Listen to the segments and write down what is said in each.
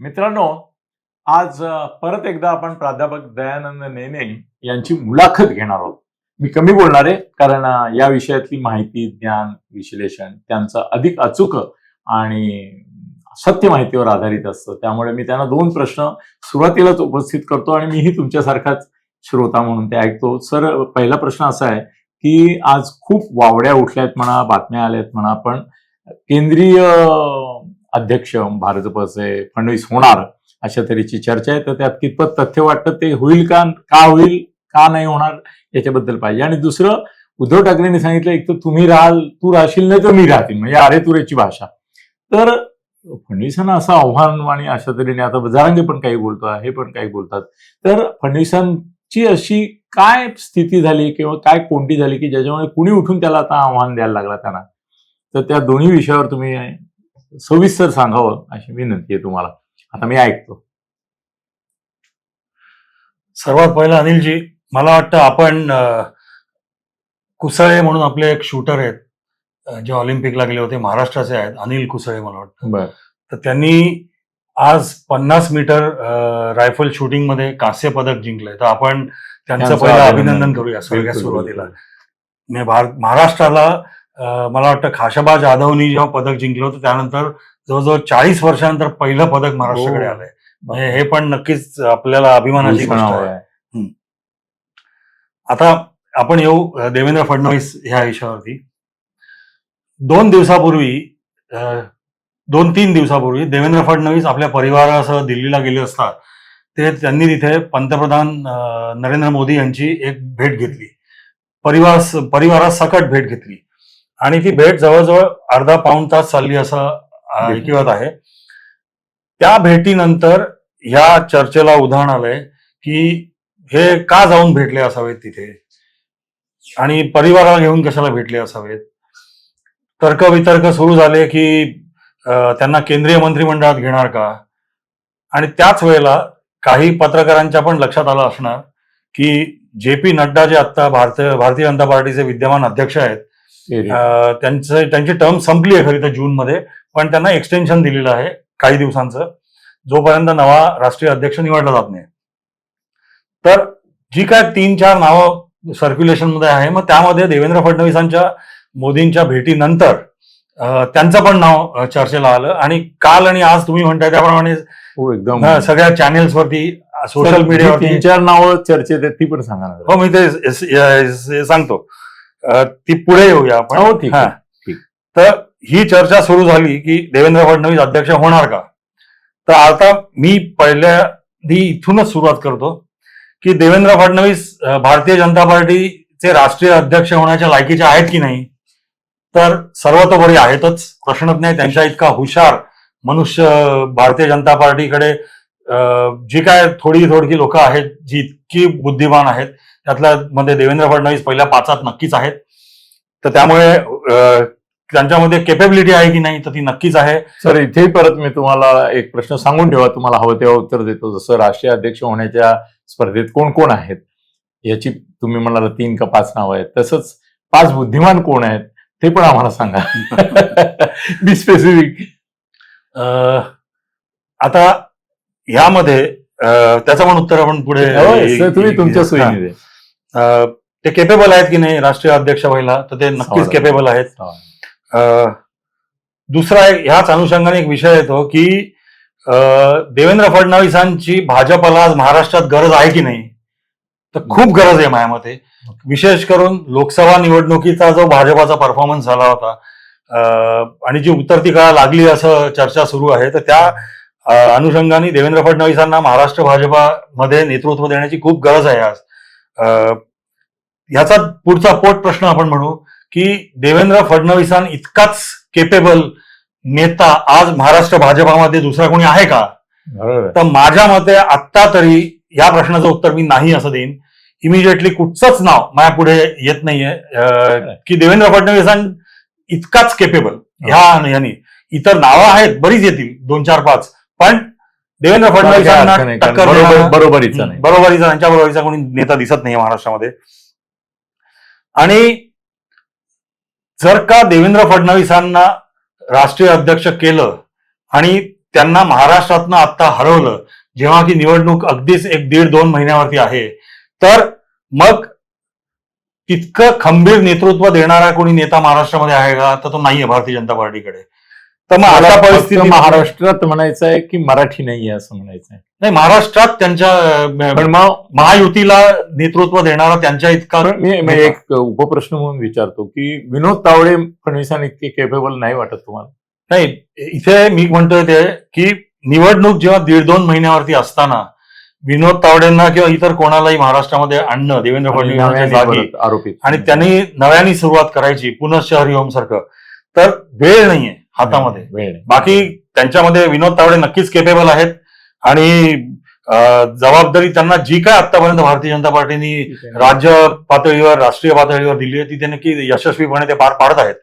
मित्रांनो आज परत एकदा आपण प्राध्यापक दयानंद नेने यांची मुलाखत घेणार आहोत. मी कमी बोलणार आहे कारण या विषयातली माहिती ज्ञान विश्लेषण त्यांचं अधिक अचूक आणि सत्य माहितीवर आधारित असतं. त्यामुळे मी त्यांना दोन प्रश्न सुरुवातीलाच उपस्थित करतो आणि मीही तुमच्यासारखाच श्रोता म्हणून ते ऐकतो. सर पहिला प्रश्न असा आहे की आज खूप वावड्या उठल्यात म्हणा बातम्या आल्यात म्हणा पण केंद्रीय अध्यक्ष भाजपचे फडणवीस होणार अशा तऱ्हेची चर्चा आहे. तर त्यात कितपत तथ्य वाटतं ते होईल का का होईल का नाही होणार याच्याबद्दल पाहिजे. आणि दुसरं उद्धव ठाकरेंनी सांगितलं एक तर तुम्ही राहाल तू राहशील नाही तर मी राहतील. म्हणजे अरे तुरेची भाषा. तर फडणवीसांना असं आव्हान आणि अशा तऱ्हेने आता बजारंगे पण काही बोलतो हे पण काही बोलतात. तर फडणवीसांची अशी काय स्थिती झाली किंवा काय कोणती झाली की ज्याच्यामुळे कुणी उठून त्याला आता आव्हान द्यायला लागला त्यांना? तर त्या दोन्ही विषयावर तुम्ही सविस्तर सांगावं अशी विनंती आहे तुम्हाला. आता मी ऐकतो. सर्वात पहिलं अनिलजी मला वाटतं आपण कुसळे म्हणून आपले एक शूटर आहेत जे ऑलिम्पिकला गेले होते महाराष्ट्राचे आहेत अनिल कुसळे मला वाटतं. बर. तर त्यांनी आज पन्नास मीटर रायफल शूटिंगमध्ये कांस्य पदक जिंकलंय. तर आपण त्यांचं पहिलं अभिनंदन करूया सगळ्या सुरुवातीला. महाराष्ट्राला मला वाटतं खाशाबा जाधवनी जेव्हा पदक जिंकलं होतं त्यानंतर जवळजवळ चाळीस वर्षानंतर पहिलं पदक महाराष्ट्राकडे हो. आलंय. म्हणजे हे पण नक्कीच आपल्याला अभिमानाची गोष्ट आहे. आता आपण येऊ देवेंद्र फडणवीस ह्या विषयावरती. दोन दिवसापूर्वी दोन तीन दिवसापूर्वी देवेंद्र फडणवीस आपल्या परिवारासह दिल्लीला गेले असतात. ते त्यांनी तिथे पंतप्रधान नरेंद्र मोदी यांची एक भेट घेतली. परिवार परिवारासकट भेट घेतली. आणि ती भेट जवळजवळ अर्धा पाऊण तास चालली असं ऐकिवत आहे. त्या भेटीनंतर ह्या चर्चेला उदाहरण आलंय की हे का जाऊन भेटले असावेत तिथे? आणि परिवाराला घेऊन कशाला भेटले असावेत? तर्क वितर्क सुरू झाले की त्यांना केंद्रीय मंत्रिमंडळात घेणार का? आणि त्याच वेळेला काही पत्रकारांच्या पण लक्षात आलं असणार की जे पी नड्डा जे आता भारतीय भारतीय जनता पार्टीचे विद्यमान अध्यक्ष आहेत त्यांचं त्यांची टर्म संपली आहे खरी तर जूनमध्ये पण त्यांना एक्सटेन्शन दिलेलं आहे काही दिवसांचं. जोपर्यंत नवा राष्ट्रीय अध्यक्ष निवडला जात नाही. तर जी काय तीन चार नावं सर्क्युलेशनमध्ये आहे मग त्यामध्ये देवेंद्र फडणवीसांच्या मोदींच्या भेटीनंतर त्यांचं पण नाव चर्चेला आलं. आणि काल आणि आज तुम्ही म्हणताय त्याप्रमाणे हो एकदम. सगळ्या चॅनेल्स वरती सोशल मीडियावरती तीन चार नावं चर्चेत आहेत ती पण सांगा. हो मी ते सांगतो. ती पुढे येऊया आपण. हो ठीक हा. तर ही चर्चा सुरू झाली की देवेंद्र फडणवीस अध्यक्ष होणार का? तर आता मी पहिल्यांदी इथूनच सुरुवात करतो की देवेंद्र फडणवीस भारतीय जनता पार्टीचे राष्ट्रीय अध्यक्ष होण्याच्या लायकीचे आहेत की नाही? तर सर्वतोपरी आहेतच. प्रश्नच नाही त्यांच्या इतका हुशार मनुष्य भारतीय जनता पार्टीकडे जी काय थोडी थोडकी लोक आहेत जी इतकी बुद्धिमान आहेत त्यातल्या मध्ये देवेंद्र फडणवीस पहिल्या पाचात नक्कीच आहेत. तर त्यामुळे त्यांच्यामध्ये केपेबिलिटी आहे की नाही तर ती नक्कीच आहे. सर इथेही परत मी तुम्हाला एक प्रश्न सांगून ठेवा. तुम्हाला हवं तेव्हा उत्तर देतो. जसं राष्ट्रीय अध्यक्ष होण्याच्या स्पर्धेत कोण कोण आहेत याची तुम्ही म्हणाला तीन का पाच नावं आहेत. तसंच पाच बुद्धिमान कोण आहेत ते पण आम्हाला सांगा. बी स्पेसिफिक अं, आता ह्यामध्ये त्याचं पण उत्तर आपण पुढे तुम्ही तुमच्या सोयीने ते केपेबल आहेत की नाही राष्ट्रीय अध्यक्ष व्हायला तर ते नक्कीच हो. केपेबल आहेत. हो. दुसरा एक ह्याच अनुषंगाने एक विषय येतो की देवेंद्र फडणवीसांची भाजपला आज महाराष्ट्रात गरज आहे की नाही तर खूप गरज आहे माझ्या मते विशेष करून लोकसभा निवडणुकीचा जो भाजपाचा परफॉर्मन्स झाला होता आणि जी उतरती काळा लागली असं चर्चा सुरू आहे तर त्या अनुषंगाने देवेंद्र फडणवीसांना महाराष्ट्र भाजपामध्ये नेतृत्व देण्याची खूप गरज आहे आज. अं, ह्याचा पुढचा पोट प्रश्न आपण म्हणू की देवेंद्र फडणवीसां इतकाच केपेबल नेता आज महाराष्ट्र भाजपामध्ये दुसरा कोणी आहे का. तर माझ्या मते आत्ता तरी या प्रश्नाचं उत्तर मी नाही असं देईन. इमिजिएटली कुठचंच नाव माझ्या पुढे येत नाहीये. की देवेंद्र फडणवीसां इतकाच केपेबल ह्या ह्यानी. इतर नावं आहेत बरीच येतील दोन चार पाच. पण देवेंद्र फडणवीसांना टक्कर बरोबर- देणारा- बरोबरीचा बरोबरीचा त्यांच्या बरोबरीचा कोणी नेता दिसत नाही महाराष्ट्रामध्ये. आणि जर का देवेंद्र फडणवीसांना राष्ट्रीय अध्यक्ष केलं आणि त्यांना महाराष्ट्रातनं आता हरवलं जेव्हा की निवडणूक अगदीच एक दीड दोन महिन्यावरती आहे तर मग तितकं खंबीर नेतृत्व देणारा कोणी नेता महाराष्ट्रामध्ये आहे का? तर तो नाहीये भारतीय जनता पार्टीकडे. तर मग मला अशा फक्त परिस्थिती महाराष्ट्रात म्हणायचं आहे की मराठी नाही आहे असं म्हणायचं आहे नाही महाराष्ट्रात त्यांच्या अं, पण मग महायुतीला नेतृत्व देणारा त्यांच्या इतका पण मी मी एक उपप्रश्न म्हणून विचारतो की विनोद तावडे फडणवीसांनी इतके केपेबल नाही वाटत तुम्हाला? नाही इथे मी म्हणतोय ते की निवडणूक जेव्हा दीड दोन महिन्यावरती असताना विनोद तावडेंना किंवा इतर कोणालाही महाराष्ट्रामध्ये आणणं देवेंद्र आणि फडणवीस नव्याने जागी परत आरोपित आणि त्यांनी नव्याने सुरुवात करायची पुनश्च हरिओम सारखं. तर वेळ नाहीये. हातामध्ये. बाकी त्यांच्यामध्ये विनोद तावडे नक्कीच केपेबल आहेत. आणि जबाबदारी त्यांना जी काय आतापर्यंत भारतीय जनता पार्टीने. राज्य पातळीवर राष्ट्रीय पातळीवर दिली आहे ती ते नक्की यशस्वीपणे ते पार पाडत आहेत.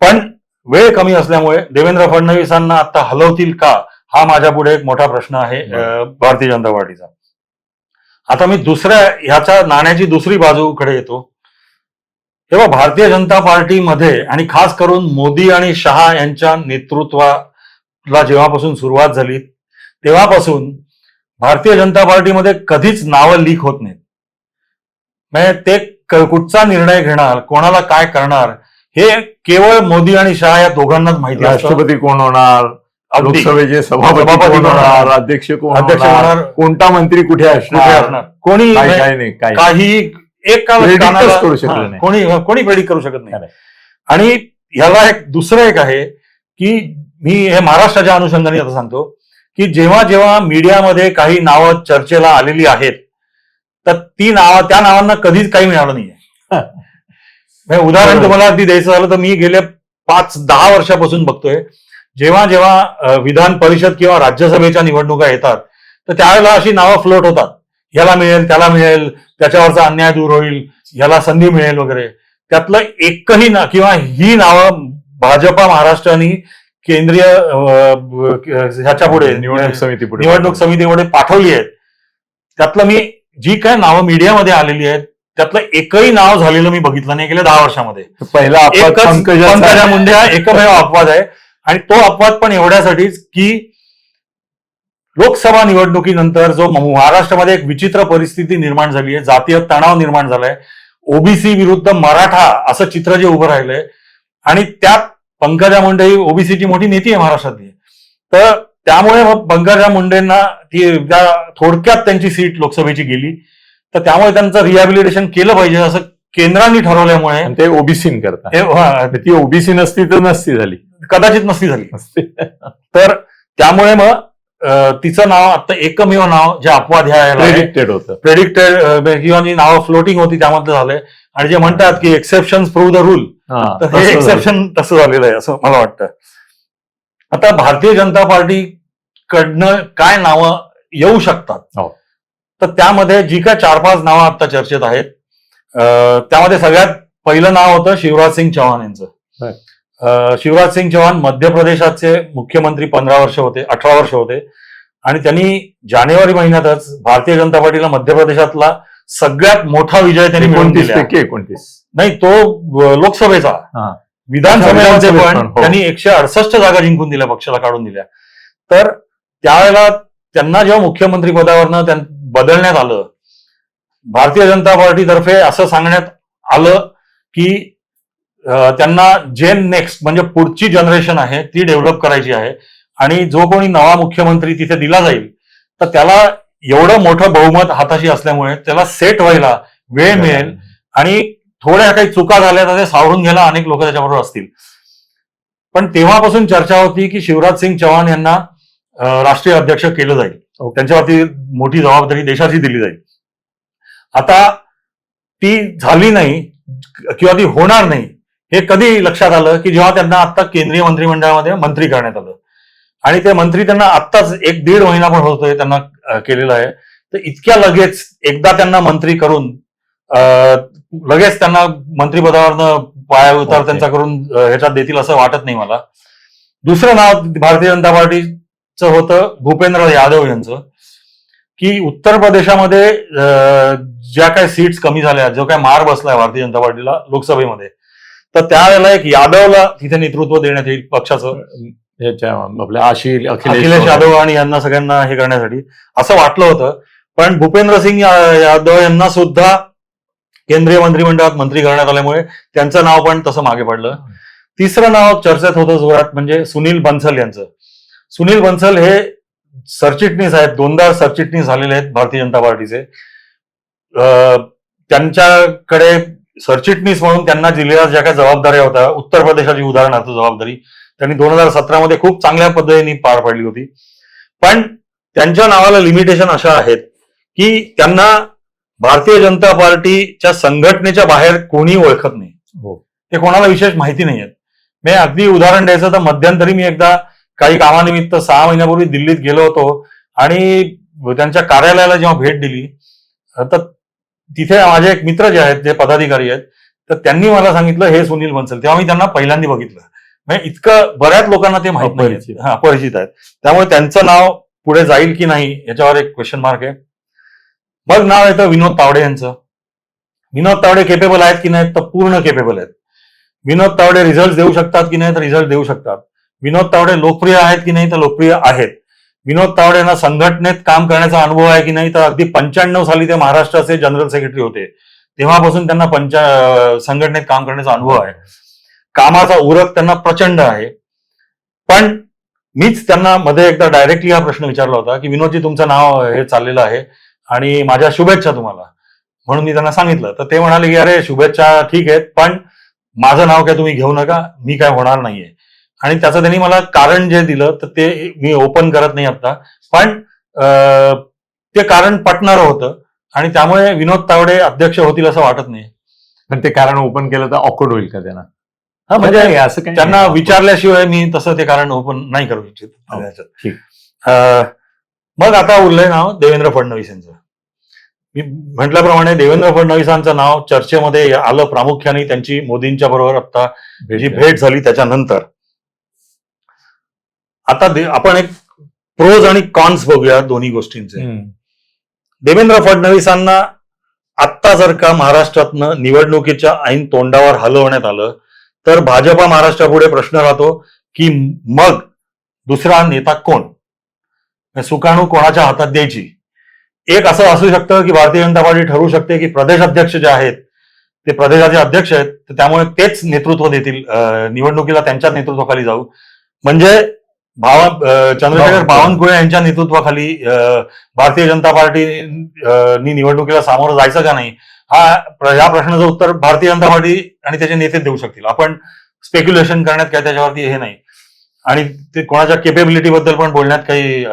पण वेळ कमी असल्यामुळे देवेंद्र फडणवीसांना आता हलवतील का हा माझ्या पुढे एक मोठा प्रश्न आहे भारतीय जनता पार्टीचा. आता मी दुसऱ्या ह्याच्या नाण्याची दुसरी बाजूकडे येतो. तेव्हा भारतीय जनता पार्टीमध्ये आणि खास करून मोदी आणि शहा यांच्या नेतृत्वाला जेव्हापासून सुरुवात झाली तेव्हापासून भारतीय जनता पार्टीमध्ये कधीच नावं लीक होत नाहीत. म्हणजे ते कुठचा निर्णय घेणार कोणाला काय करणार हे केवळ मोदी आणि शहा या दोघांनाच माहिती राष्ट्रपती कोण होणार. लोकसभेचे सभापती होणार? अध्यक्ष कोण होणार? कोणता मंत्री कुठे असणार? कोणी काही एक काळ नाही. कोणी कोणी प्रेडिक्ट करू शकत नाही. आणि ह्याला एक दुसरं एक आहे की मी हे महाराष्ट्राच्या अनुषंगाने आता सांगतो की जेव्हा जेव्हा मीडियामध्ये काही नावं चर्चेला आलेली आहेत तर ती नावं त्या नावांना कधीच काही मिळालं नाहीये म्हणजे उदाहरण. तुम्हाला अगदी द्यायचं झालं तर मी गेल्या पाच दहा वर्षापासून बघतोय जेव्हा जेव्हा विधान परिषद किंवा राज्यसभेच्या निवडणुका येतात तर त्यावेळेला अशी नावं फ्लोट होतात ह्याला मिळेल त्याला मिळेल त्याच्यावरचा अन्याय दूर होईल ह्याला संधी मिळेल वगैरे. त्यातलं एकही ना किंवा ही नावं भाजपा महाराष्ट्राने केंद्रीय ह्याच्या पुढे निवडणूक समिती पुढे. निवडणूक समितीपुढे पाठवली आहेत. त्यातलं मी जी काय नावं मीडियामध्ये आलेली आहेत त्यातलं एकही नाव झालेलं मी बघितलं नाही गेल्या दहा वर्षामध्ये. पहिला पंकजा मुंडे हा एकमेव अपवाद आहे. आणि तो अपवाद पण एवढ्यासाठीच की लोकसभा निवडणुकीनंतर जो महाराष्ट्रामध्ये एक विचित्र परिस्थिती निर्माण झाली आहे जातीय तणाव निर्माण झालाय. ओबीसी विरुद्ध मराठा असं चित्र जे उभं राहिलंय आणि त्यात पंकजा मुंडे ही ओबीसीची मोठी नेती आहे महाराष्ट्रातली. तर त्यामुळे मग पंकजा मुंडेंना ती त्या थोडक्यात त्यांची सीट लोकसभेची गेली. तर त्यामुळे त्यांचं रिहॅबिलिटेशन केलं पाहिजे असं केंद्राने ठरवल्यामुळे ते ओबीसी करता ती ओबीसी नसती तर नसती झाली. कदाचित नसती झाली. नसती. तर त्यामुळे मग तिचं नाव आता एकमेव नाव जे अपवाद ह्या प्रेडिक्टेड होतं. प्रेडिक्टेड किंवा जी नावं फ्लोटिंग होती त्यामध्ये झालंय. आणि जे म्हणतात की एक्सेप्शन प्रूव्ह द रूल तर हे. एक्सेप्शन तसं झालेलं आहे असं मला वाटतं. आता भारतीय जनता पार्टी कडनं काय नावं येऊ शकतात? हो. तर त्यामध्ये जी काय चार पाच नावं आता चर्चेत आहेत त्यामध्ये सगळ्यात पहिलं नाव होतं शिवराज सिंग चौहान यांचं. शिवराज सिंग चौहान मध्य प्रदेशाचे मुख्यमंत्री पंधरा वर्ष होते अठरा वर्ष होते. आणि त्यांनी जानेवारी महिन्यातच भारतीय जनता पार्टीला मध्य प्रदेशातला सगळ्यात मोठा विजय त्यांनी मिळवून दिला. एकोणतीस. नाही तो लोकसभेचा. विधानसभेत पण हो. त्यांनी एकशे अडसष्ट जागा जिंकून दिल्या पक्षाला काढून दिल्या. तर त्यावेळेला त्यांना जेव्हा मुख्यमंत्री पदावरनं बदलण्यात आलं भारतीय जनता पार्टीतर्फे असं सांगण्यात आलं की त्यांना जे नेक्स्ट म्हणजे पुढची जनरेशन आहे ती डेव्हलप करायची आहे. आणि जो कोणी नवा मुख्यमंत्री तिथे दिला जाईल तर त्याला एवढं मोठं बहुमत हाताशी असल्यामुळे त्याला सेट व्हायला वेळ मिळेल. आणि थोड्या काही चुका झाल्या तर ते सावरून घ्यायला अनेक लोक त्याच्याबरोबर असतील. पण तेव्हापासून चर्चा होती की शिवराज सिंग चौहान यांना राष्ट्रीय अध्यक्ष केलं जाईल. त्यांच्यावरती मोठी जबाबदारी देशाची दिली जाईल. आता ती झाली नाही किंवा ती होणार नाही हे कधी लक्षात आलं की जेव्हा त्यांना आता केंद्रीय मंत्रिमंडळामध्ये मंत्री करण्यात आलं? आणि ते मंत्री त्यांना आत्ताच एक दीड महिना पण होतोय त्यांना केलेलं आहे. तर इतक्या लगेच एकदा त्यांना मंत्री करून लगेच त्यांना मंत्रिपदावरनं पाया उतार. त्यांचा करून ह्याच्यात देतील असं वाटत नाही मला. दुसरं नाव भारतीय जनता पार्टीचं होतं भूपेंद्र यादव यांचं की उत्तर प्रदेशामध्ये ज्या काही सीट्स कमी झाल्या जो काय मार बसलाय भारतीय जनता पार्टीला लोकसभेमध्ये तर त्यावेळेला एक यादवला तिथे नेतृत्व देण्यात येईल पक्षाचं. याच्या आपल्या आशिल अखिलेश यादव. आणि यांना सगळ्यांना हे करण्यासाठी. असं वाटलं होतं. पण भूपेंद्र सिंग यादव यांना सुद्धा केंद्रीय मंत्रिमंडळात मंत्री करण्यात आल्यामुळे त्यांचं नाव पण तसं मागे पडलं. तिसरं नाव चर्चेत होतं जोरात म्हणजे सुनील बन्सल यांचं. सुनील बन्सल हे सरचिटणीस आहेत. दोनदा सरचिटणीस झालेले आहेत भारतीय जनता पार्टीचे. त्यांच्याकडे सरचिटणीस म्हणून त्यांना दिलेल्या ज्या काही जबाबदाऱ्या होत्या उत्तर प्रदेशाची उदाहरणार्थ जबाबदारी त्यांनी दोन हजार सतरामध्ये खूप चांगल्या पद्धतीने पार पाडली होती. पण त्यांच्या नावाला लिमिटेशन अशा आहेत की त्यांना भारतीय जनता पार्टीच्या संघटनेच्या बाहेर कोणी ओळखत नाही. हो. ते कोणाला विशेष माहिती नाही आहेत. मी अगदी उदाहरण द्यायचं तर मध्यंतरी मी एकदा काही कामानिमित्त सहा महिन्यापूर्वी दिल्लीत गेलो होतो आणि त्यांच्या कार्यालयाला जेव्हा भेट दिली तर तिथे माझे एक मित्र जे आहेत जे पदाधिकारी आहेत तर त्यांनी मला सांगितलं हे सुनील बन्सल. तेव्हा मी त्यांना पहिल्यांदा बघितलं. म्हणजे इतकं बऱ्याच लोकांना ते माहीत नाही अपरिचित. आहेत. त्यामुळे त्यांचं नाव पुढे जाईल की नाही याच्यावर एक क्वेश्चन मार्क आहे. मग नाव येतं विनोद तावडे यांचं. विनोद तावडे केपेबल आहेत की नाहीत तर पूर्ण केपेबल आहेत. विनोद तावडे रिझल्ट देऊ शकतात की नाही तर रिझल्ट देऊ शकतात. विनोद तावडे लोकप्रिय आहेत की नाही तर लोकप्रिय आहेत. विनोद तावडेंना संघटनेत काम करण्याचा अनुभव आहे की नाही तर अगदी पंच्याण्णव साली ते महाराष्ट्राचे जनरल सेक्रेटरी होते. तेव्हापासून त्यांना पंचा संघटनेत काम करण्याचा अनुभव आहे. कामाचा उरक त्यांना प्रचंड आहे. पण मीच त्यांना मध्ये एकदा डायरेक्टली हा प्रश्न विचारला होता की विनोदजी तुमचं नाव हे चाललेलं आहे आणि माझ्या शुभेच्छा तुम्हाला. म्हणून मी त्यांना सांगितलं. तर ते म्हणाले की अरे शुभेच्छा ठीक आहेत पण माझं नाव काय तुम्ही घेऊ नका मी काय होणार नाहीये. आणि त्याचं त्यांनी मला कारण जे दिलं तर ते मी ओपन करत नाही आता. पण ते कारण पटणारं होतं. आणि त्यामुळे विनोद तावडे अध्यक्ष होतील असं वाटत नाही. पण ते कारण ओपन केलं तर ऑकवर्ड होईल का त्यांना? हा म्हणजे असं त्यांना. विचारल्याशिवाय मी तसं ते कारण ओपन नाही करू इच्छित. हो, मग आता उरलंय नाव देवेंद्र फडणवीस यांचं. मी म्हटल्याप्रमाणे देवेंद्र फडणवीसांचं नाव चर्चेमध्ये आलं प्रामुख्याने त्यांची मोदींच्या बरोबर आता जी भेट झाली त्याच्यानंतर. आता आपण एक प्रोज आणि कॉन्स बघूया दोन्ही गोष्टींचे. देवेंद्र फडणवीसांना आत्ता जर का महाराष्ट्रातनं निवडणुकीच्या ऐन तोंडावर हलवण्यात आलं तर भाजपा महाराष्ट्रापुढे प्रश्न राहतो की मग दुसरा नेता कोण? सुकाणू कोणाच्या हातात द्यायची? एक असं असू शकतं की भारतीय जनता पार्टी ठरवू शकते की प्रदेश अध्यक्ष जे आहेत ते प्रदेशाचे अध्यक्ष आहेत तर त्यामुळे तेच नेतृत्व देतील निवडणुकीला त्यांच्याच नेतृत्वाखाली जाऊ. म्हणजे भावा चंद्रशेखर बावनकुळे. यांच्या नेतृत्वाखाली भारतीय जनता पार्टी नी निवडणुकीला सामोरं जायचं का नाही? हा या प्रश्नाचं उत्तर भारतीय जनता पार्टी आणि त्याचे नेते देऊ शकतील. आपण स्पेक्युलेशन करण्यात काय त्याच्यावरती हे नाही. आणि ते कोणाच्या केपेबिलिटी बद्दल पण बोलण्यात काही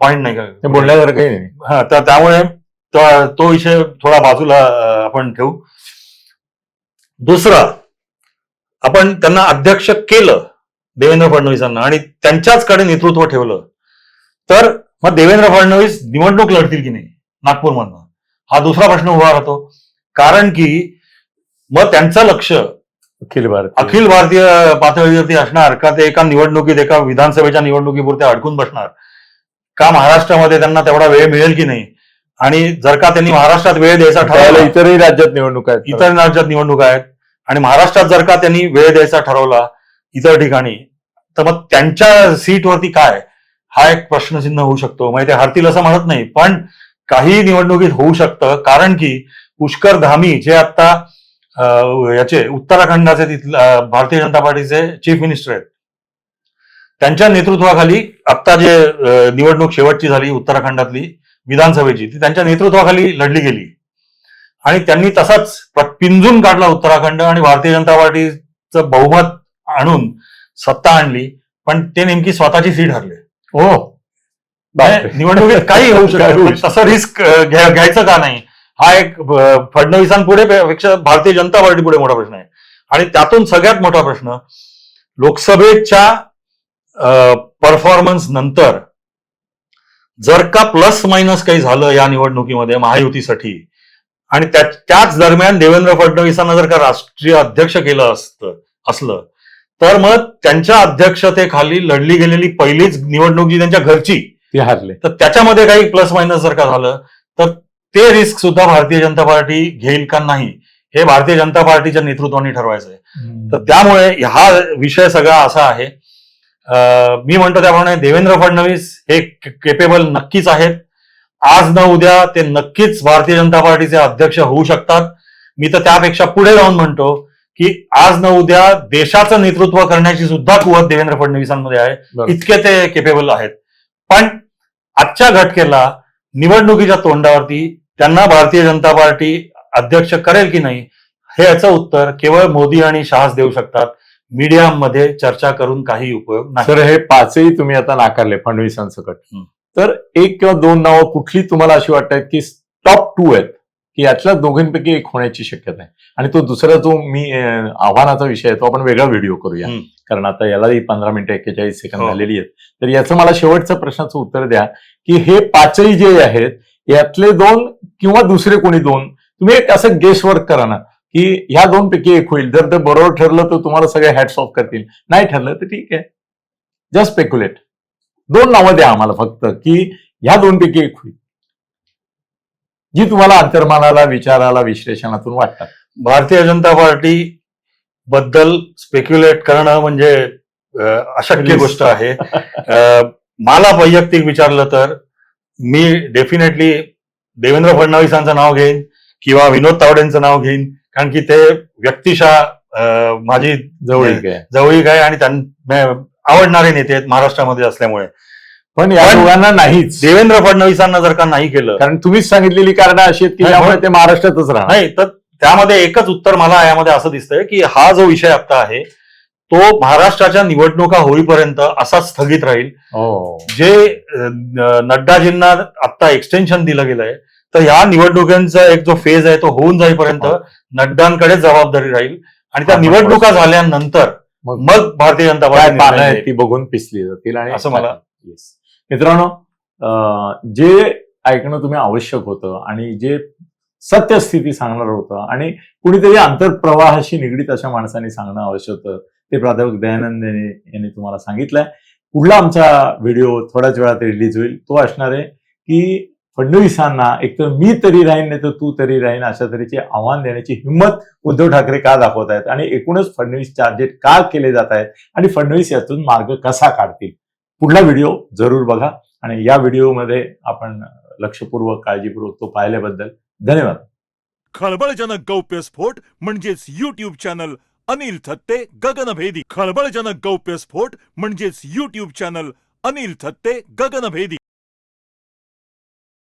पॉइंट नाही ते का बोलण्यासारखं काही नाही. हा तर त्यामुळे तो- विषय थोडा बाजूला आपण ठेवू. दुसरा आपण त्यांना अध्यक्ष केलं. देवेंद्र फडणवीसांना आणि त्यांच्याचकडे नेतृत्व ठेवलं. तर मग देवेंद्र फडणवीस निवडणूक लढतील की नाही? नागपूरमधनं. हा दुसरा प्रश्न उभा राहतो. कारण की मग त्यांचं लक्ष अखिल भारत अखिल भारतीय पातळीवरती असणार का ते एका निवडणुकीत एका विधानसभेच्या निवडणुकीपुरते अडकून बसणार? का महाराष्ट्रामध्ये त्यांना तेवढा वेळ मिळेल की नाही? आणि जर का त्यांनी महाराष्ट्रात वेळ द्यायचा ठरवला इतरही राज्यात निवडणूक आहेत. इतर राज्यात निवडणुका आहेत. आणि महाराष्ट्रात जर का त्यांनी वेळ द्यायचा ठरवला इतर ठिकाणी. तर मग त्यांच्या सीटवरती काय? हा एक प्रश्नचिन्ह होऊ शकतो. म्हणजे ते हरतील असं म्हणत नाही. पण काही निवडणुकीत होऊ शकतं. कारण की पुष्कर धामी जे आता याचे उत्तराखंडाचे तिथले भारतीय जनता पार्टीचे चीफ मिनिस्टर आहेत. त्यांच्या नेतृत्वाखाली आता जे निवडणूक शेवटची झाली उत्तराखंडातली विधानसभेची ती त्यांच्या नेतृत्वाखाली लढली गेली. आणि त्यांनी तसाच पिंजून काढला उत्तराखंड आणि भारतीय जनता पार्टीचं बहुमत आणून सत्ता आणली पण ते नेमकी स्वतःची सीट हरले हो. म्हणजे निवडणुकीत काही होऊ शकतं तसं रिस्क घ्यायचं का नाही हा एक फडणवीसांपुढे पेक्षा भारतीय जनता पार्टी पुढे मोठा प्रश्न आहे आणि त्यातून सगळ्यात मोठा प्रश्न लोकसभेच्या परफॉर्मन्स नंतर जर का प्लस मायनस काही झालं या निवडणुकीमध्ये महायुतीसाठी आणि त्या- त्याच दरम्यान देवेंद्र फडणवीसांना जर का राष्ट्रीय अध्यक्ष केलं असतं असलं तर मग त्यांच्या अध्यक्षतेखाली लढली गेलेली पहिलीच निवडणूक जी त्यांच्या घरची ते हारले. तर त्याच्यामध्ये काही प्लस मायनस जर का झालं तर ते रिस्क सुद्धा भारतीय जनता पार्टी घेईल का नाही हे भारतीय जनता पार्टीच्या नेतृत्वाने ठरवायचं आहे. तर त्यामुळे हा विषय सगळा असा आहे. मी म्हणतो त्याप्रमाणे देवेंद्र फडणवीस हे केपेबल नक्कीच आहेत. आज न उद्या ते नक्कीच भारतीय जनता पार्टीचे अध्यक्ष होऊ शकतात. मी तर त्यापेक्षा पुढे जाऊन म्हणतो की आज न उद्या देशाचं नेतृत्व करण्याची सुद्धा कुवत देवेंद्र फडणवीसांमध्ये आहे. इतके ते केपेबल आहेत. पण आजच्या घटकेला निवडणुकीच्या तोंडावरती त्यांना भारतीय जनता पार्टी अध्यक्ष करेल की नाही हे याचं उत्तर केवळ मोदी आणि शहाच देऊ शकतात. मीडियामध्ये चर्चा करून काही उपयोग नाही. सर हे पाचही तुम्ही आता नाकारले फडणवीसांसकट. तर एक किंवा दोन नावं कुठली तुम्हाला अशी वाटतात की टॉप टू आहेत? की यातल्या दोघांपैकी एक होण्याची शक्यता आहे. आणि तो दुसरा जो मी आव्हानाचा विषय आहे तो आपण वेगळा व्हिडिओ करूया. कारण आता यालाही पंधरा मिनिटं एक्केचाळीस सेकंद हो. झालेली आहेत. तर याचं मला शेवटचं प्रश्नाचं उत्तर द्या की हे पाचही जे आहेत यातले दोन किंवा दुसरे कोणी दोन तुम्ही एक असं गेस वर्क करा ना की ह्या दोन पैकी एक होईल. जर ते बरोबर ठरलं तर तुम्हाला सगळे हॅट्स ऑफ करतील. नाही ठरलं तर ठीक आहे. जस्ट स्पेक्युलेट दोन नावं द्या आम्हाला फक्त की ह्या दोन पैकी एक होईल. जी तुम्हाला अंतर्मानाला विचाराला विश्लेषणातून वाटतात. भारतीय जनता पार्टी बद्दल स्पेक्युलेट करणं म्हणजे अशक्य. गोष्ट आहे. मला वैयक्तिक विचारलं तर मी डेफिनेटली देवेंद्र फडणवीसांचं नाव घेईन किंवा विनोद तावडेंचं नाव घेईन कारण की ते व्यक्तिशः माझी जवळीक आहे. जवळीक आहे आणि त्यां आवडणारे नेते आहेत महाराष्ट्रामध्ये असल्यामुळे. पण या पण दोघांना नाहीच देवेंद्र फडणवीसांना जर का नाही केलं कारण तुम्हीच सांगितलेली कारण अशी आहेत की नाही, पण- ते महाराष्ट्रातच राहणार नाही तर त्यामध्ये एकच उत्तर मला यामध्ये असं दिसतंय की हा जो विषय आता आहे तो महाराष्ट्राच्या निवडणुका होईपर्यंत असाच स्थगित राहील हो जे अं, नड्डाजींना आता एक्सटेन्शन दिलं गेलंय तर ह्या निवडणुकांचा एक जो फेज आहे तो होऊन जाईपर्यंत हो. नड्डांकडे जबाबदारी राहील आणि त्या हा, निवडणुका. झाल्यानंतर मग मग भारतीय जनता काय पार्टी पानं निर्णय आहेत घेईल. ती बघून पिसली जातील आणि असं मला- Yes. मित्रांनो जे ऐकणं तुम्ही आवश्यक होतं आणि जे सत्यस्थिती सांगणार होतं आणि कुणीतरी आंतरप्रवाहाशी निगडीत अशा माणसांनी सांगणं आवश्यक होतं ते प्राध्यापक दयानंद यांनी यांनी तुम्हाला सांगितलंय. पुढला आमचा व्हिडिओ थोड्याच वेळात रिलीज होईल. तो असणार आहे की फडणवीसांना एकतर मी तरी राहीन नाही तर तू तरी राहीन अशा तऱ्हेचे आव्हान देण्याची हिंमत उद्धव ठाकरे का दाखवत आहेत आणि एकूणच फडणवीस चार्जेट का केले जात आहेत आणि फडणवीस यातून मार्ग कसा काढतील? पुढला व्हिडिओ जरूर बघा आणि या व्हिडिओमध्ये आपण लक्षपूर्वक काळजीपूर्वक तो पाहिल्याबद्दल धन्यवाद. खळबळजनक गौप्यस्फोट म्हणजेच युट्यूब चॅनल अनिल थत्ते गगनभेदी. खळबळजनक गौप्यस्फोट म्हणजेच युट्यूब चॅनल अनिल थत्ते गगनभेदी.